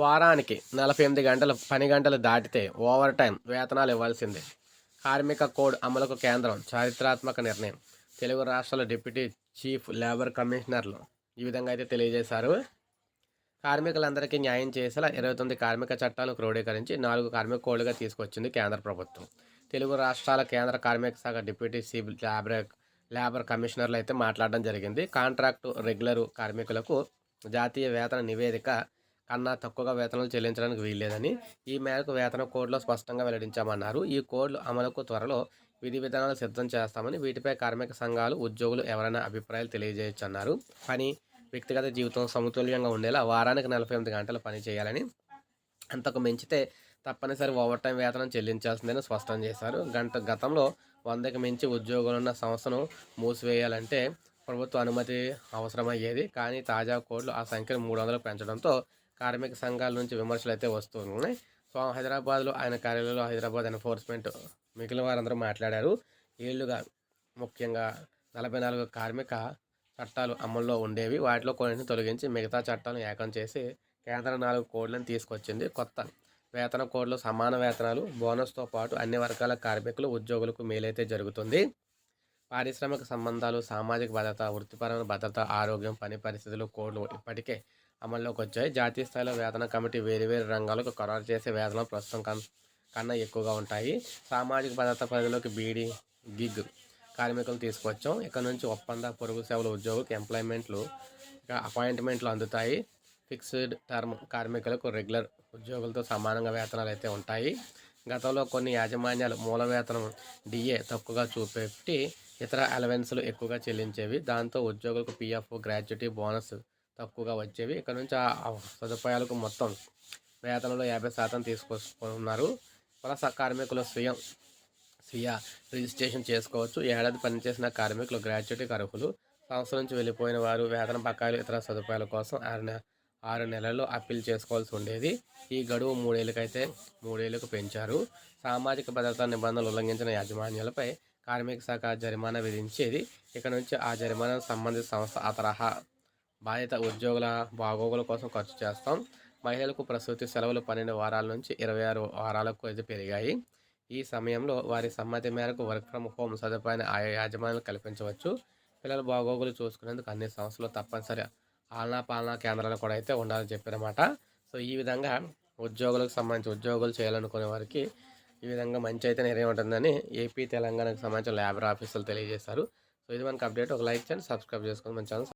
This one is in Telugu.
వారానికి నలభై ఎనిమిది గంటలు పని గంటలు దాటితే ఓవర్ టైం వేతనాలు ఇవ్వాల్సిందే. కార్మిక కోడ్ అమలుకు కేంద్రం చారిత్రాత్మక నిర్ణయం. తెలుగు రాష్ట్రాల డిప్యూటీ చీఫ్ లేబర్ కమిషనర్లు ఈ విధంగా అయితే తెలియజేశారు. కార్మికులందరికీ న్యాయం చేసేలా ఇరవై తొమ్మిది కార్మిక చట్టాలను క్రోడీకరించి నాలుగు కార్మిక కోడ్లుగా తీసుకొచ్చింది కేంద్ర ప్రభుత్వం. తెలుగు రాష్ట్రాల కేంద్ర కార్మిక శాఖ డిప్యూటీ చీఫ్ లేబర్ లేబర్ కమిషనర్లు అయితే మాట్లాడడం జరిగింది. కాంట్రాక్టు రెగ్యులర్ కార్మికులకు జాతీయ వేతన నివేదిక కన్నా తక్కువగా వేతనాలు చెల్లించడానికి వీల్లేదని ఈ మేరకు వేతన కోడ్లో స్పష్టంగా వెల్లడించామన్నారు. ఈ కోడ్లు అమలుకు త్వరలో విధి విధానాలు సిద్ధం చేస్తామని వీటిపై కార్మిక సంఘాలు ఉద్యోగులు ఎవరైనా అభిప్రాయాలు తెలియజేయచ్చు అన్నారు పని వ్యక్తిగత జీవితం సమతుల్యంగా ఉండేలా వారానికి నలభై ఎనిమిది గంటలు పని చేయాలని అంతకు మించితే తప్పనిసరి ఓవర్ టైం వేతనం చెల్లించాల్సిందని స్పష్టం చేశారు. గంట గతంలో వందకి మించి ఉద్యోగులున్న సంస్థను మూసివేయాలంటే ప్రభుత్వ అనుమతి అవసరమయ్యేది. కానీ తాజా కోడ్లు ఆ సంఖ్యను మూడు వందలు పెంచడంతో కార్మిక సంఘాల నుంచి విమర్శలు అయితే వస్తున్నాయి సో హైదరాబాద్లో ఆయన కార్యాలయంలో హైదరాబాద్ ఎన్ఫోర్స్మెంట్ మిగిలిన వారందరూ మాట్లాడారు. ఏళ్ళుగా ముఖ్యంగా నలభై నాలుగు కార్మిక చట్టాలు అమల్లో ఉండేవి. వాటిలో కొన్నింటిని తొలగించి మిగతా చట్టాలను ఏకం చేసి కేంద్ర నాలుగు కోడ్లను తీసుకొచ్చింది. కొత్త వేతన కోడ్లు సమాన వేతనాలు బోనస్తో పాటు అన్ని వర్గాల కార్మికులు ఉద్యోగులకు మేలైతే జరుగుతుంది. పారిశ్రామిక సంబంధాలు సామాజిక భద్రత వృత్తిపరమైన భద్రత ఆరోగ్యం పని పరిస్థితులు కోడ్లు ఇప్పటికే అమల్లోకి వచ్చాయి జాతీయ స్థాయిలో వేతన కమిటీ వేరు వేరు రంగాలకు ఖరారు చేసే వేతనం ప్రస్తుతం కన్ కన్నా ఎక్కువగా ఉంటాయి. సామాజిక భద్రత పరిధిలోకి బీడీ గిగ్ కార్మికులు తీసుకొచ్చాం. ఇక్కడ నుంచి ఒప్పంద పొరుగు సేవల ఉద్యోగులకు ఎంప్లాయ్మెంట్లు అపాయింట్మెంట్లు అందుతాయి. ఫిక్స్డ్ టర్మ్ కార్మికులకు రెగ్యులర్ ఉద్యోగులతో సమానంగా వేతనాలు అయితే ఉంటాయి. గతంలో కొన్ని యాజమాన్యాలు మూల వేతనం డిఏ తక్కువగా చూపెట్టి ఇతర అలవెన్స్లు ఎక్కువగా చెల్లించేవి. దాంతో ఉద్యోగులకు పిఎఫ్ గ్రాడ్యుటీ బోనస్ తక్కువగా వచ్చేవి. ఇక్కడ నుంచి ఆ సదుపాయాలకు మొత్తం వేతనంలో యాభై శాతం తీసుకొస్తున్నారు. వలస కార్మికులు స్వయం స్వీయ రిజిస్ట్రేషన్ చేసుకోవచ్చు. ఏడాది పనిచేసిన కార్మికులు గ్రాడ్యుయేట్కి అర్హులు. సంస్థ నుంచి వెళ్ళిపోయిన వారు వేతన బకాయిలు ఇతర సదుపాయాల కోసం ఆరు ఆరు నెలల్లో అప్పీల్ చేసుకోవాల్సి ఉండేది. ఈ గడువు మూడేళ్ళకైతే మూడేళ్ళకు పెంచారు. సామాజిక భద్రతా నిబంధనలు ఉల్లంఘించిన యాజమాన్యాలపై కార్మిక శాఖ జరిమానా విధించేది. ఇక నుంచి ఆ జరిమానా సంబంధిత సంస్థ ఆ తరహా బాధిత ఉద్యోగుల బాగోగుల కోసం ఖర్చు చేస్తాం. మహిళలకు ప్రసూతి సెలవులు పన్నెండు వారాల నుంచి ఇరవై ఆరు వారాలకు అయితే పెరిగాయి. ఈ సమయంలో వారి సమ్మతి మేరకు వర్క్ ఫ్రమ్ హోమ్ సదుపాయాన్ని ఆయా యాజమాన్యాలు కల్పించవచ్చు. పిల్లల బాగోగులు చూసుకునేందుకు అన్ని సంస్థలు తప్పనిసరి ఆలనా పాలనా కేంద్రాలు కూడా అయితే ఉండాలని చెప్పారన్నమాట సో ఈ విధంగా ఉద్యోగులకు సంబంధించి ఉద్యోగులు చేయాలనుకునే వారికి ఈ విధంగా మంచి అయితే నిర్ణయం ఉంటుందని ఏపీ తెలంగాణకు సంబంధించిన లేబర్ ఆఫీసులు తెలియజేశారు. సో ఇది మనకు అప్డేట్. ఒక లైక్ చేయండి సబ్స్క్రైబ్ చేసుకోండి మన ఛానల్.